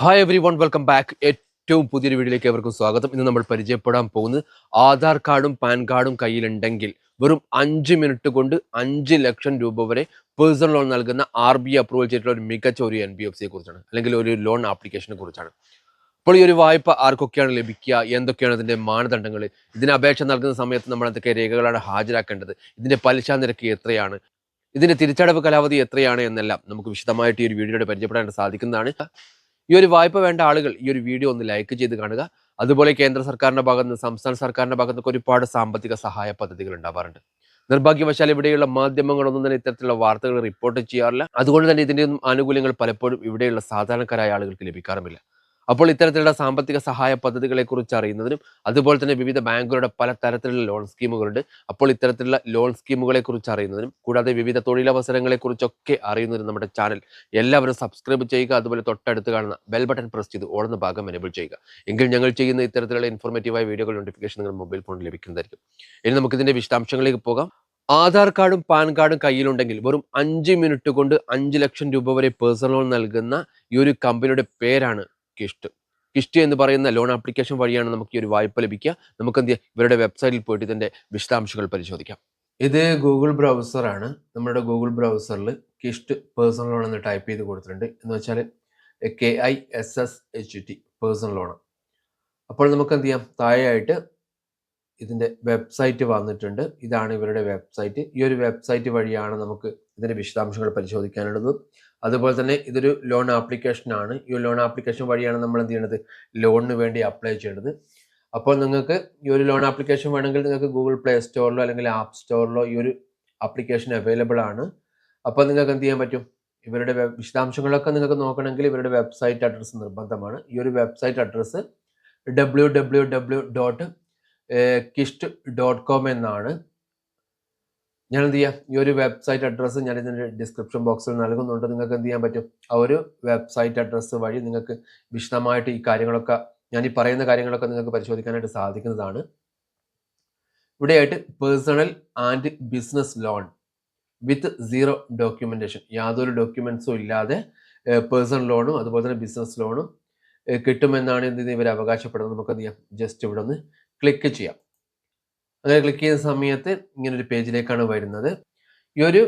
Hi everyone welcome back ഏറ്റവും പുതിയൊരു വീഡിയോയിലേക്ക് എവർക്കും സ്വാഗതം. ഇന്ന് നമ്മൾ പരിചയപ്പെടാൻ പോകുന്നത് ആധാർ കാർഡും പാൻ കാർഡും കയ്യിലുണ്ടെങ്കിൽ വെറും അഞ്ച് മിനിറ്റ് കൊണ്ട് അഞ്ച് ലക്ഷം രൂപ വരെ പേഴ്സണൽ ലോൺ നൽകുന്ന ആർ ബി അപ്രൂവൽ ചെയ്തിട്ടുള്ള ഒരു മികച്ച ഒരു എൻ ബി എഫ് സിയെ കുറിച്ചാണ് അല്ലെങ്കിൽ ഒരു ലോൺ ആപ്ലിക്കേഷനെ കുറിച്ചാണ്. അപ്പോൾ ഈ ഒരു വായ്പ ആർക്കൊക്കെയാണ് ലഭിക്കുക? എന്തൊക്കെയാണ് അതിന്റെ മാനദണ്ഡങ്ങൾ? ഇതിന് അപേക്ഷ നൽകുന്ന സമയത്ത് നമ്മൾ എന്തൊക്കെ രേഖകളാണ് ഹാജരാക്കേണ്ടത്? ഇതിന്റെ പലിശ നിരക്ക് എത്രയാണ്? ഇതിന്റെ തിരിച്ചടവ് കാലാവധി എത്രയാണ് എന്നെല്ലാം നമുക്ക് വിശദമായിട്ട് ഈ ഒരു വീഡിയോയുടെ പരിചയപ്പെടാൻ സാധിക്കുന്നതാണ്. ഈ ഒരു വായ്പ വേണ്ട ആളുകൾ ഈ ഒരു വീഡിയോ ഒന്ന് ലൈക്ക് ചെയ്ത് കാണുക. അതുപോലെ കേന്ദ്ര സർക്കാരിന്റെ ഭാഗത്ത് നിന്ന് സംസ്ഥാന സർക്കാരിന്റെ ഭാഗത്ത് നിന്നൊക്കെ ഒരുപാട് സാമ്പത്തിക സഹായ പദ്ധതികൾ ഉണ്ടാവാറുണ്ട്. നിർഭാഗ്യവശാൽ ഇവിടെയുള്ള മാധ്യമങ്ങളൊന്നും തന്നെ ഇത്തരത്തിലുള്ള വാർത്തകൾ റിപ്പോർട്ട് ചെയ്യാറില്ല. അതുകൊണ്ട് തന്നെ ഇതിന്റെ ഒന്നും ആനുകൂല്യങ്ങൾ പലപ്പോഴും ഇവിടെയുള്ള സാധാരണക്കാരായ ആളുകൾക്ക് ലഭിക്കാറുമില്ല. അപ്പോൾ ഇത്തരത്തിലുള്ള സാമ്പത്തിക സഹായ പദ്ധതികളെ കുറിച്ച് അറിയുന്നതിനും അതുപോലെ തന്നെ വിവിധ ബാങ്കുകളുടെ പല തരത്തിലുള്ള ലോൺ സ്കീമുകളുണ്ട്. അപ്പോൾ ഇത്തരത്തിലുള്ള ലോൺ സ്കീമുകളെ കുറിച്ച് അറിയുന്നതിനും കൂടാതെ വിവിധ തൊഴിലവസരങ്ങളെ കുറിച്ചൊക്കെ അറിയുന്നതിനും നമ്മുടെ ചാനൽ എല്ലാവരും സബ്സ്ക്രൈബ് ചെയ്യുക അതുപോലെ തൊട്ടടുത്ത് കാണുന്ന ബെൽ ബട്ടൺ പ്രസ് ചെയ്ത് ഓടുന്ന ഭാഗം എനേബിൾ ചെയ്യുക. എങ്കിൽ ഞങ്ങൾ ചെയ്യുന്ന ഇത്തരത്തിലുള്ള ഇൻഫോർമേറ്റീവായ വീഡിയോകൾ നോട്ടിഫിക്കേഷൻ നിങ്ങൾ മൊബൈൽ ഫോണിൽ ലഭിക്കുന്നതായിരിക്കും. ഇനി ഇതിന്റെ വിശദാംശങ്ങളിലേക്ക് പോകാം. ആധാർ കാർഡും പാൻ കാർഡും കയ്യിലുണ്ടെങ്കിൽ വെറും അഞ്ച് മിനിറ്റ് കൊണ്ട് അഞ്ച് ലക്ഷം രൂപ വരെ പേഴ്സണൽ ലോൺ നൽകുന്ന ഈ ഒരു കമ്പനിയുടെ പേരാണ് കിസ്റ്റ് കിഷ്ട് എന്ന് പറയുന്ന ലോൺ ആപ്ലിക്കേഷൻ വഴിയാണ് നമുക്ക് ഈ ഒരു വായ്പ ലഭിക്കുക. നമുക്ക് എന്ത് ഇവരുടെ വെബ്സൈറ്റിൽ പോയിട്ട് ഇതിന്റെ വിശദാംശങ്ങൾ പരിശോധിക്കാം. ഇത് ഗൂഗിൾ ബ്രൗസറാണ് നമ്മുടെ ഗൂഗിൾ ബ്രൗസറിൽ കിഷ്ട് പേഴ്സണൽ ലോൺ എന്ന് ടൈപ്പ് ചെയ്ത് കൊടുത്തിട്ടുണ്ട്. എന്ന് വെച്ചാൽ K I S S H T personal loan. അപ്പോൾ നമുക്ക് എന്ത് ചെയ്യാം? താഴെയായിട്ട് ഇതിന്റെ വെബ്സൈറ്റ് വന്നിട്ടുണ്ട്. ഇതാണ് ഇവരുടെ വെബ്സൈറ്റ്. ഈ ഒരു വെബ്സൈറ്റ് വഴിയാണ് നമുക്ക് ഇതിന്റെ വിശദാംശങ്ങൾ പരിശോധിക്കാനുള്ളത്. അതുപോലെ തന്നെ ഇതൊരു ലോൺ ആപ്ലിക്കേഷൻ ആണ്. ഈ ലോൺ ആപ്ലിക്കേഷൻ വഴിയാണ് നമ്മൾ എന്ത് ചെയ്യേണ്ടത്? ലോണിന് വേണ്ടി അപ്ലൈ ചെയ്യേണ്ടത്. അപ്പോൾ നിങ്ങൾക്ക് ഈ ഒരു ലോൺ ആപ്ലിക്കേഷൻ വേണമെങ്കിൽ നിങ്ങൾക്ക് ഗൂഗിൾ പ്ലേ സ്റ്റോറിലോ അല്ലെങ്കിൽ ആപ്പ് സ്റ്റോറിലോ ഈ ഒരു ആപ്ലിക്കേഷൻ അവൈലബിൾ ആണ്. അപ്പോൾ നിങ്ങൾക്ക് എന്ത് ചെയ്യാൻ പറ്റും? ഇവരുടെ വിശദാംശങ്ങളൊക്കെ നിങ്ങൾക്ക് നോക്കണമെങ്കിൽ ഇവരുടെ വെബ്സൈറ്റ് അഡ്രസ്സ് നിർബന്ധമാണ്. ഈ ഒരു website address W W W dot Kissht dot com എന്നാണ്. ഞാൻ എന്ത് ചെയ്യാം ഈ ഒരു വെബ്സൈറ്റ് അഡ്രസ്സ് ഞാൻ ഇതിന്റെ ഡിസ്ക്രിപ്ഷൻ ബോക്സിൽ നൽകുന്നുണ്ട്. നിങ്ങൾക്ക് എന്ത് ചെയ്യാൻ പറ്റും? ആ ഒരു വെബ്സൈറ്റ് അഡ്രസ്സ് വഴി നിങ്ങൾക്ക് വിശദമായിട്ട് ഈ കാര്യങ്ങളൊക്കെ ഞാൻ ഈ പറയുന്ന കാര്യങ്ങളൊക്കെ നിങ്ങൾക്ക് പരിശോധിക്കാനായിട്ട് സാധിക്കുന്നതാണ്. ഇവിടെയായിട്ട് personal and business loan with zero documentation യാതൊരു ഡോക്യുമെൻസും ഇല്ലാതെ പേഴ്സണൽ ലോണും അതുപോലെ തന്നെ ബിസിനസ് ലോണും കിട്ടുമെന്നാണ് ഇവർ അവകാശപ്പെടുന്നത് നമുക്ക് എന്ത് ചെയ്യാം ജസ്റ്റ് ഇവിടെ ഒന്ന് ക്ലിക്ക് ചെയ്യാം. അങ്ങനെ ക്ലിക്ക് ചെയ്യുന്ന സമയത്ത് ഇങ്ങനെ ഒരു പേജിലേക്കാണ് വരുന്നത്. ഈ ഒരു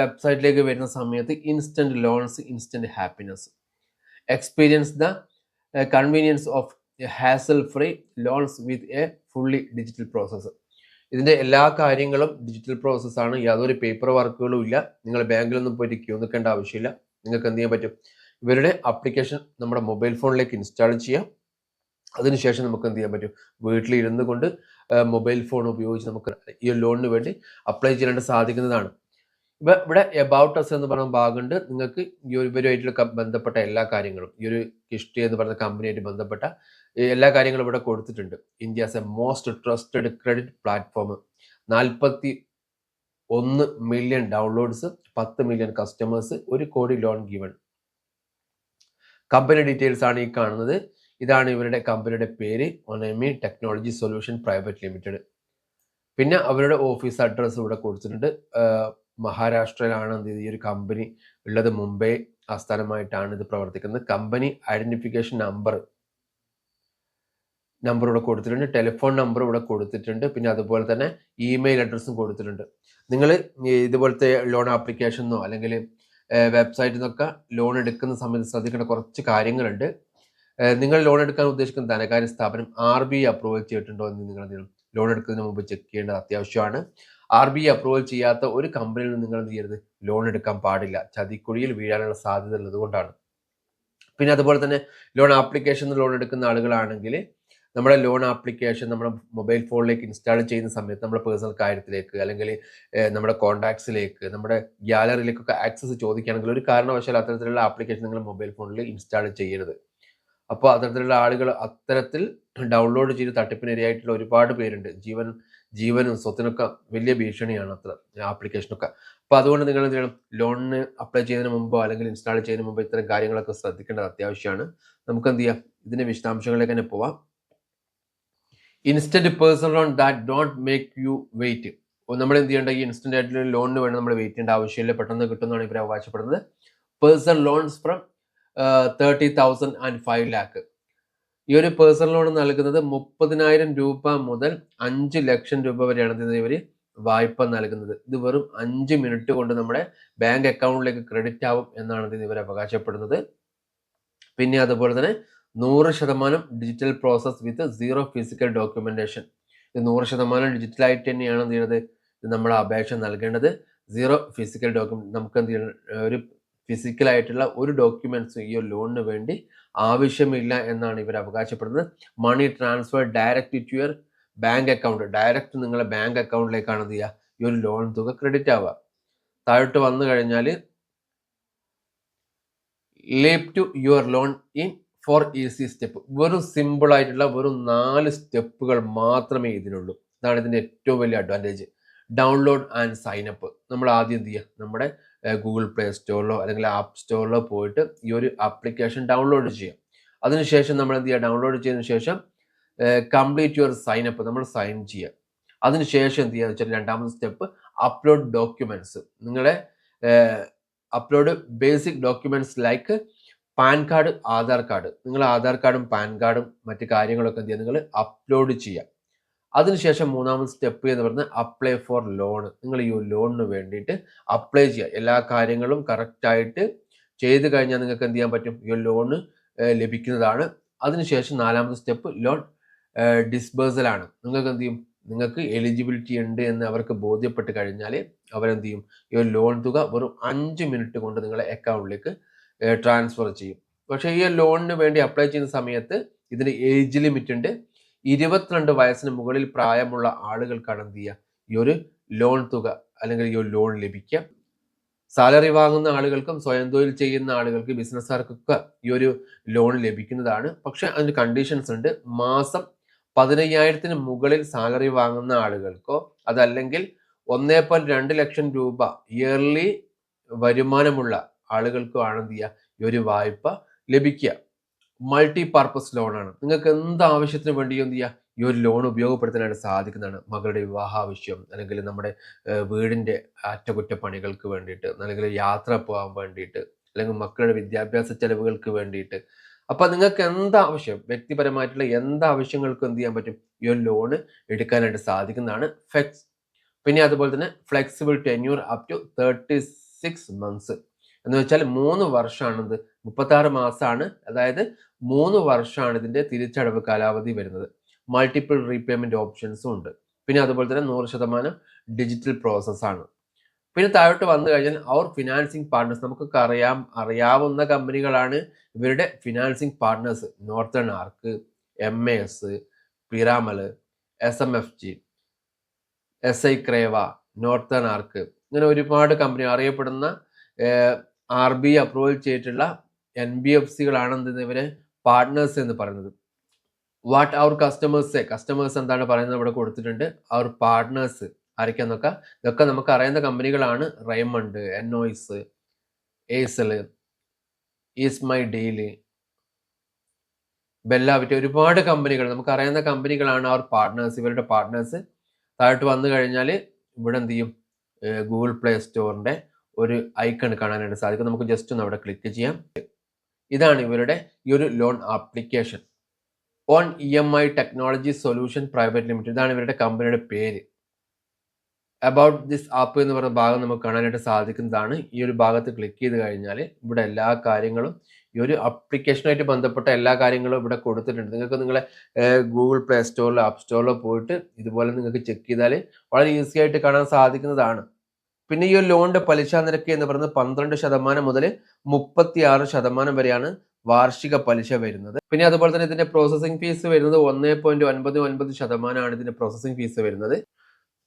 വെബ്സൈറ്റിലേക്ക് വരുന്ന സമയത്ത് instant loans instant happiness experience the convenience of hassle free loans with a fully digital process ഇതിന്റെ എല്ലാ കാര്യങ്ങളും ഡിജിറ്റൽ പ്രോസസ്സാണ് യാതൊരു പേപ്പർ വർക്കുകളും ഇല്ല. നിങ്ങൾ ബാങ്കിൽ ബാങ്കിലൊന്നും പോയിട്ട് ക്യൂ നിൽക്കേണ്ട ആവശ്യമില്ല. നിങ്ങൾക്ക് എന്ത് ചെയ്യാൻ പറ്റും? ഇവരുടെ ആപ്ലിക്കേഷൻ നമ്മുടെ മൊബൈൽ ഫോണിലേക്ക് ഇൻസ്റ്റാൾ ചെയ്യാം. അതിനുശേഷം നമുക്ക് എന്ത് ചെയ്യാൻ പറ്റും? വീട്ടിൽ ഇരുന്ന് കൊണ്ട് മൊബൈൽ ഫോൺ ഉപയോഗിച്ച് നമുക്ക് ഈ ലോണിന് വേണ്ടി അപ്ലൈ ചെയ്യാനായിട്ട് സാധിക്കുന്നതാണ്. ഇവ ഇവിടെ എബൌട്ട് അസ് എന്ന് പറയുന്ന ഭാഗമുണ്ട്. നിങ്ങൾക്ക് ഈ ഒരു ഇവരുമായിട്ടുള്ള ബന്ധപ്പെട്ട എല്ലാ കാര്യങ്ങളും ഈ ഒരു കിഷ്ടി എന്ന് പറയുന്ന കമ്പനിയായിട്ട് ബന്ധപ്പെട്ട എല്ലാ കാര്യങ്ങളും ഇവിടെ കൊടുത്തിട്ടുണ്ട്. India as a most trusted credit platform നാൽപ്പത്തി ഒന്ന് മില്യൺ ഡൗൺലോഡ്സ് പത്ത് മില്യൺ കസ്റ്റമേഴ്സ് ഒരു കോടി ലോൺ ഗിവൺ കമ്പനി ഡീറ്റെയിൽസ് ആണ് ഈ കാണുന്നത്. ഇതാണ് ഇവരുടെ കമ്പനിയുടെ പേര് Onemi technology solution private limited പിന്നെ അവരുടെ ഓഫീസ് അഡ്രസ്സ് ഇവിടെ കൊടുത്തിട്ടുണ്ട്. മഹാരാഷ്ട്രയിലാണ് എന്ത് ഈ ഒരു കമ്പനി ഉള്ളത്. മുംബൈ ആസ്ഥാനമായിട്ടാണ് ഇത് പ്രവർത്തിക്കുന്നത്. കമ്പനി ഐഡന്റിഫിക്കേഷൻ നമ്പർ നമ്പർ ഇവിടെ കൊടുത്തിട്ടുണ്ട്. ടെലിഫോൺ നമ്പർ ഇവിടെ കൊടുത്തിട്ടുണ്ട്. പിന്നെ അതുപോലെ തന്നെ ഇമെയിൽ അഡ്രസ്സും കൊടുത്തിട്ടുണ്ട്. നിങ്ങൾ ഇതുപോലത്തെ ലോൺ ആപ്ലിക്കേഷനോ അല്ലെങ്കിൽ വെബ്സൈറ്റിൽ നിന്നൊക്കെ ലോൺ എടുക്കുന്ന സമയത്ത് ശ്രദ്ധിക്കേണ്ട കുറച്ച് കാര്യങ്ങളുണ്ട്. നിങ്ങൾ ലോൺ എടുക്കാൻ ഉദ്ദേശിക്കുന്ന ധനകാര്യ സ്ഥാപനം ആർ ബി അപ്രൂവൽ ചെയ്തിട്ടുണ്ടോ എന്ന് നിങ്ങൾ ലോൺ എടുക്കുന്നതിന് മുമ്പ് ചെക്ക് ചെയ്യേണ്ടത് അത്യാവശ്യമാണ്. ആർ ബി അപ്രൂവൽ ചെയ്യാത്ത ഒരു കമ്പനിയിൽ നിന്ന് നിങ്ങൾ എന്ത് ചെയ്യരുത്? ലോൺ എടുക്കാൻ പാടില്ല. ചതിക്കുഴിയിൽ വീഴാനുള്ള സാധ്യത ഉള്ളത് കൊണ്ടാണ്. പിന്നെ അതുപോലെ തന്നെ ലോൺ ആപ്ലിക്കേഷൻ ലോൺ എടുക്കുന്ന ആളുകളാണെങ്കിൽ നമ്മുടെ ലോൺ ആപ്ലിക്കേഷൻ നമ്മുടെ മൊബൈൽ ഫോണിലേക്ക് ഇൻസ്റ്റാൾ ചെയ്യുന്ന സമയത്ത് നമ്മുടെ പേഴ്സണൽ കാര്യത്തിലേക്ക് അല്ലെങ്കിൽ നമ്മുടെ കോൺടാക്ട്സിലേക്ക് നമ്മുടെ ഗ്യാലറിയിലേക്കൊക്കെ ആക്സസ് ചോദിക്കുകയാണെങ്കിൽ ഒരു കാരണവശാൽ അത്തരത്തിലുള്ള ആപ്ലിക്കേഷൻ നിങ്ങൾ മൊബൈൽ ഫോണിൽ ഇൻസ്റ്റാൾ ചെയ്യരുത്. അപ്പോൾ അത്തരത്തിലുള്ള ആളുകൾ അത്തരത്തിൽ ഡൗൺലോഡ് ചെയ്ത് തട്ടിപ്പിനിരയായിട്ടുള്ള ഒരുപാട് പേരുണ്ട്. ജീവൻ ജീവനും സ്വത്തിനൊക്കെ വലിയ ഭീഷണിയാണ് അത്ര ആപ്ലിക്കേഷനൊക്കെ അപ്പോൾ അതുകൊണ്ട് നിങ്ങൾ എന്ത് ചെയ്യണം? ലോണിന് അപ്ലൈ ചെയ്യുന്നതിന് മുമ്പോ അല്ലെങ്കിൽ ഇൻസ്റ്റാൾ ചെയ്യുന്നതിന് മുമ്പോ ഇത്തരം കാര്യങ്ങളൊക്കെ ശ്രദ്ധിക്കേണ്ടത് അത്യാവശ്യമാണ്. നമുക്ക് എന്ത് ചെയ്യാം? ഇതിന്റെ വിശദാംശങ്ങളിലേക്ക് തന്നെ പോവാം. Instant personal loan that don't make you wait നമ്മൾ എന്ത് ചെയ്യേണ്ട? ഈ ഇൻസ്റ്റന്റ് ആയിട്ടുള്ള ലോണിന് വേണ്ടി നമ്മൾ വെയിറ്റ് ചെയ്യേണ്ട ആവശ്യമില്ല. പെട്ടെന്ന് കിട്ടുന്നതാണ് ഇവർ അവകാശപ്പെടുന്നത്. Personal loans from thirty thousand and five lakh ഈ ഒരു പേഴ്സണൽ ലോൺ നൽകുന്നത് മുപ്പതിനായിരം രൂപ മുതൽ അഞ്ച് ലക്ഷം രൂപ വരെയാണ് ഇവർ വായ്പ നൽകുന്നത്. ഇത് വെറും അഞ്ച് മിനിറ്റ് കൊണ്ട് നമ്മുടെ ബാങ്ക് അക്കൗണ്ടിലേക്ക് ക്രെഡിറ്റ് ആവും എന്നാണ് ഇവർ അവകാശപ്പെടുന്നത്. പിന്നെ അതുപോലെ തന്നെ നൂറ് ശതമാനം digital process with zero physical documentation ഇത് നൂറ് ശതമാനം ഡിജിറ്റലായിട്ട് തന്നെയാണ് എന്ത് ചെയ്യുന്നത് നമ്മൾ അപേക്ഷ നൽകേണ്ടത്. സീറോ ഫിസിക്കൽ ഡോക്യുമെന്റ് നമുക്ക് എന്ത് ചെയ്യണം? ഒരു ഫിസിക്കൽ ആയിട്ടുള്ള ഒരു ഡോക്യുമെന്റ്സും ഈ ഒരു ലോണിന് വേണ്ടി ആവശ്യമില്ല എന്നാണ് ഇവർ അവകാശപ്പെടുന്നത്. Money transfer direct to your bank account. Direct നിങ്ങളുടെ ബാങ്ക് അക്കൗണ്ടിലേക്കാണ് എന്ത് ചെയ്യുക? ഈ ഒരു ലോൺ തുക ക്രെഡിറ്റ് ആവുക. താഴോട്ട് വന്നു കഴിഞ്ഞാൽ leap to your loan in four easy step വെറും സിമ്പിൾ ആയിട്ടുള്ള വെറും നാല് സ്റ്റെപ്പുകൾ മാത്രമേ ഇതിനുള്ളൂ. ഇതാണ് ഇതിന്റെ ഏറ്റവും വലിയ advantage download and sign up നമ്മൾ ആദ്യം എന്ത് ചെയ്യുക? നമ്മുടെ ഗൂഗിൾ പ്ലേ സ്റ്റോറിലോ അല്ലെങ്കിൽ ആപ്പ് സ്റ്റോറിലോ പോയിട്ട് ഈ ഒരു ആപ്ലിക്കേഷൻ ഡൗൺലോഡ് ചെയ്യാം. അതിനുശേഷം നമ്മൾ എന്ത് ചെയ്യുക ഡൗൺലോഡ് ചെയ്തതിനു ശേഷം കംപ്ലീറ്റ് യുവർ സൈൻ അപ്പ് നമ്മൾ സൈൻ ചെയ്യുക അതിനുശേഷം എന്ത് ചെയ്യുക വെച്ചാൽ രണ്ടാമത്തെ സ്റ്റെപ്പ് അപ്ലോഡ് ഡോക്യുമെന്റ്സ് നിങ്ങളെ upload basic documents like PAN card Aadhaar card. നിങ്ങൾ ആധാർ കാർഡും പാൻ കാർഡും മറ്റു കാര്യങ്ങളൊക്കെ എന്ത് ചെയ്യുക നിങ്ങൾ അപ്ലോഡ് ചെയ്യുക അതിനുശേഷം മൂന്നാമത് സ്റ്റെപ്പ് എന്ന് പറഞ്ഞാൽ അപ്ലൈ ഫോർ ലോൺ നിങ്ങൾ ഈ ലോണിന് വേണ്ടിയിട്ട് അപ്ലൈ ചെയ്യുക. എല്ലാ കാര്യങ്ങളും കറക്റ്റായിട്ട് ചെയ്ത് കഴിഞ്ഞാൽ നിങ്ങൾക്ക് എന്ത് ചെയ്യാൻ പറ്റും? ഈ ലോണ് ലഭിക്കുന്നതാണ്. അതിനുശേഷം നാലാമത്തെ സ്റ്റെപ്പ് ലോൺ ഡിസ്ബേഴ്സൽ ആണ്. നിങ്ങൾക്ക് എന്ത് ചെയ്യും? നിങ്ങൾക്ക് എലിജിബിലിറ്റി ഉണ്ട് എന്ന് അവർക്ക് ബോധ്യപ്പെട്ട് കഴിഞ്ഞാൽ അവരെന്ത് ചെയ്യും? ഈ ലോൺ തുക വെറും അഞ്ച് മിനിറ്റ് കൊണ്ട് നിങ്ങളെ അക്കൗണ്ടിലേക്ക് ട്രാൻസ്ഫർ ചെയ്യും. പക്ഷേ ഈ ലോണിന് വേണ്ടി അപ്ലൈ ചെയ്യുന്ന സമയത്ത് ഇതിന് ഏജ് ലിമിറ്റ് ഉണ്ട്. ഇരുപത്തിരണ്ട് വയസ്സിന് മുകളിൽ പ്രായമുള്ള ആളുകൾക്കാണ് ചെയ്യുക ഈ ഒരു ലോൺ തുക അല്ലെങ്കിൽ ഈ ഒരു ലോൺ ലഭിക്കുക സാലറി വാങ്ങുന്ന ആളുകൾക്കും സ്വയം തൊഴിൽ ചെയ്യുന്ന ആളുകൾക്ക് ബിസിനസ്സുകാർക്കൊക്കെ ഈ ഒരു ലോൺ ലഭിക്കുന്നതാണ്. പക്ഷെ അതിന് കണ്ടീഷൻസ് ഉണ്ട്. മാസം പതിനയ്യായിരത്തിന് മുകളിൽ സാലറി വാങ്ങുന്ന ആളുകൾക്കോ അതല്ലെങ്കിൽ ഒന്നേ പോയിന്റ് രണ്ട് ലക്ഷം രൂപ ഇയർലി വരുമാനമുള്ള ആളുകൾക്കോ ആണ് ചെയ്യുക? ഈ ഒരു വായ്പ ലഭിക്കുക. മൾട്ടി പർപ്പസ് ലോണാണ് നിങ്ങൾക്ക് എന്ത് ആവശ്യത്തിന് വേണ്ടി എന്ത് ചെയ്യുക ഈ ഒരു ലോൺ ഉപയോഗപ്പെടുത്താനായിട്ട് സാധിക്കുന്നതാണ് മകളുടെ വിവാഹ ആവശ്യം അല്ലെങ്കിൽ നമ്മുടെ വീടിന്റെ അറ്റകുറ്റപ്പണികൾക്ക് വേണ്ടിയിട്ട് അല്ലെങ്കിൽ യാത്ര പോകാൻ വേണ്ടിയിട്ട് അല്ലെങ്കിൽ മക്കളുടെ വിദ്യാഭ്യാസ ചെലവുകൾക്ക് വേണ്ടിയിട്ട്. അപ്പൊ നിങ്ങൾക്ക് എന്താവശ്യം? വ്യക്തിപരമായിട്ടുള്ള എന്താവശ്യങ്ങൾക്കും എന്ത് ചെയ്യാൻ പറ്റും? ഈ ഒരു ലോണ് എടുക്കാനായിട്ട് സാധിക്കുന്നതാണ് ഫെക്സ് പിന്നെ അതുപോലെ തന്നെ flexible tenure up to thirty six months എന്ന് വെച്ചാൽ മൂന്ന് വർഷമാണിത് മുപ്പത്താറ് മാസമാണ് അതായത് മൂന്ന് വർഷമാണ് ഇതിന്റെ തിരിച്ചടവ് കാലാവധി വരുന്നത്. മൾട്ടിപ്പിൾ റീപേയ്മെന്റ് ഓപ്ഷൻസും ഉണ്ട്. പിന്നെ അതുപോലെ തന്നെ നൂറ് ശതമാനം ഡിജിറ്റൽ പ്രോസസ് ആണ്. പിന്നെ താഴോട്ട് വന്നു കഴിഞ്ഞാൽ അവർ ഫിനാൻസിങ് പാർട്ട്നേഴ്സ് നമുക്കൊക്കെ അറിയാം അറിയാവുന്ന കമ്പനികളാണ് ഇവരുടെ financing partners Northern Arc M S Piramal S M F G S I ക്രേവ Northern Arc ഇങ്ങനെ ഒരുപാട് കമ്പനി അറിയപ്പെടുന്ന ആർ ബി അപ്രൂവൽ ചെയ്തിട്ടുള്ള എൻ ബി എഫ് സികളാണ് എന്തെന്ന് ഇവരെ? പാർട്ട്നേഴ്സ് എന്ന് പറയുന്നത്. വാട്ട് അവർ കസ്റ്റമേഴ്സ് കസ്റ്റമേഴ്സ് എന്താണ് പറയുന്നത്? ഇവിടെ കൊടുത്തിട്ടുണ്ട്. അവർ പാർട്ട്നേഴ്സ് ആരൊക്കെയാന്നൊക്കെ. ഇതൊക്കെ നമുക്ക് അറിയുന്ന കമ്പനികളാണ്. റൈമണ്ട് എൻഒയ്സ് ഏസൽ ഈസ് മൈ ഡെയിലി ബെല്ലാവിറ്റ ഒരുപാട് കമ്പനികൾ നമുക്ക് അറിയുന്ന കമ്പനികളാണ് അവർ പാർട്ട്നേഴ്സ് ഇവരുടെ പാർട്ട്നേഴ്സ് താഴോട്ട് വന്നു കഴിഞ്ഞാൽ ഇവിടെ എന്ത് ചെയ്യും? ഗൂഗിൾ പ്ലേ സ്റ്റോറിന്റെ ഒരു ഐക്കൺ കാണാനായിട്ട് സാധിക്കും. നമുക്ക് ജസ്റ്റ് ഒന്ന് അവിടെ ക്ലിക്ക് ചെയ്യാം. ഇതാണ് ഇവരുടെ ഈ ഒരു loan application on E M I technology solution private limited ഇതാണ് ഇവരുടെ കമ്പനിയുടെ പേര്. അബൌട്ട് ദിസ് ആപ്പ് എന്ന് പറയുന്ന ഭാഗം നമുക്ക് കാണാനായിട്ട് സാധിക്കുന്നതാണ്. ഈ ഒരു ഭാഗത്ത് ക്ലിക്ക് ചെയ്ത് കഴിഞ്ഞാൽ ഇവിടെ എല്ലാ കാര്യങ്ങളും ഈ ഒരു അപ്ലിക്കേഷനുമായിട്ട് ബന്ധപ്പെട്ട എല്ലാ കാര്യങ്ങളും ഇവിടെ കൊടുത്തിട്ടുണ്ട്. നിങ്ങൾക്ക് നിങ്ങളെ ഗൂഗിൾ പ്ലേ സ്റ്റോറിലോ ആപ്പ് സ്റ്റോറിലോ പോയിട്ട് ഇതുപോലെ നിങ്ങൾക്ക് ചെക്ക് ചെയ്താൽ വളരെ ഈസി ആയിട്ട് കാണാൻ സാധിക്കുന്നതാണ്. പിന്നെ ഈ ഒരു ലോണിന്റെ പലിശ നിരക്ക് എന്ന് പറയുന്നത് പന്ത്രണ്ട് ശതമാനം മുതൽ മുപ്പത്തി ആറ് ശതമാനം വരെയാണ് വാർഷിക പലിശ വരുന്നത്. പിന്നെ അതുപോലെ തന്നെ ഇതിന്റെ പ്രോസസ്സിംഗ് ഫീസ് വരുന്നത് ഒന്നേ പോയിന്റ് ഒൻപത് ഒൻപത് ശതമാനമാണ് ഇതിന്റെ പ്രോസസ്സിംഗ് ഫീസ് വരുന്നത്.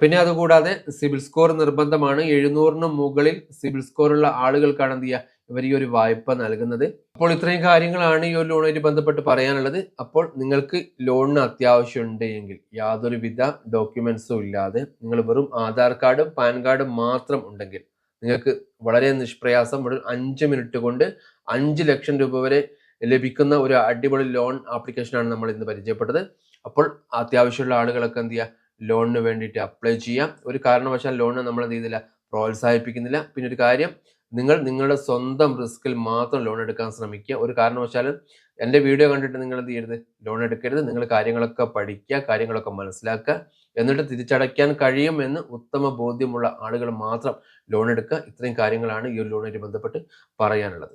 പിന്നെ അതുകൂടാതെ സിബിൽ സ്കോർ നിർബന്ധമാണ്. എഴുന്നൂറിന് മുകളിൽ സിബിൽ സ്കോർ ഉള്ള ആളുകൾക്കാണ് എന്ത് ചെയ്യുക? ഇവർ ഈ ഒരു വായ്പ നൽകുന്നത്. അപ്പോൾ ഇത്രയും കാര്യങ്ങളാണ് ഈ ഒരു ലോണുമായിട്ട് ബന്ധപ്പെട്ട് പറയാനുള്ളത്. അപ്പോൾ നിങ്ങൾക്ക് ലോണിന് അത്യാവശ്യം ഉണ്ട് എങ്കിൽ യാതൊരുവിധ ഡോക്യുമെന്റ്സും ഇല്ലാതെ നിങ്ങൾ വെറും ആധാർ കാർഡും പാൻ കാർഡും മാത്രം ഉണ്ടെങ്കിൽ നിങ്ങൾക്ക് വളരെ നിഷ്പ്രയാസം ഒരു അഞ്ച് മിനിറ്റ് കൊണ്ട് അഞ്ച് ലക്ഷം രൂപ വരെ ലഭിക്കുന്ന ഒരു അടിപൊളി ലോൺ ആപ്ലിക്കേഷനാണ് നമ്മൾ ഇന്ന് പരിചയപ്പെട്ടത്. അപ്പോൾ അത്യാവശ്യമുള്ള ആളുകളൊക്കെ എന്ത് ചെയ്യുക? ലോണിന് വേണ്ടിയിട്ട് അപ്ലൈ ചെയ്യാം ഒരു കാരണവശാൽ ലോണിന് നമ്മൾ എന്ത് ചെയ്യുന്നില്ല? പ്രോത്സാഹിപ്പിക്കുന്നില്ല. പിന്നെ ഒരു കാര്യം നിങ്ങൾ നിങ്ങളുടെ സ്വന്തം റിസ്കിൽ മാത്രം ലോൺ എടുക്കാൻ ശ്രമിക്കുക. ഒരു കാരണവശാലും എന്റെ വീഡിയോ കണ്ടിട്ട് നിങ്ങൾ എന്ത് ചെയ്യരുത്? ലോൺ എടുക്കരുത്. നിങ്ങൾ കാര്യങ്ങളൊക്കെ പഠിക്കുക കാര്യങ്ങളൊക്കെ മനസ്സിലാക്കുക എന്നിട്ട് തിരിച്ചടയ്ക്കാൻ കഴിയുമെന്ന് ഉത്തമ ബോധ്യമുള്ള ആളുകൾ മാത്രം ലോൺ എടുക്കുക. ഇത്രയും കാര്യങ്ങളാണ് ഈ ഒരു ലോണുമായിട്ട് ബന്ധപ്പെട്ട് പറയാനുള്ളത്.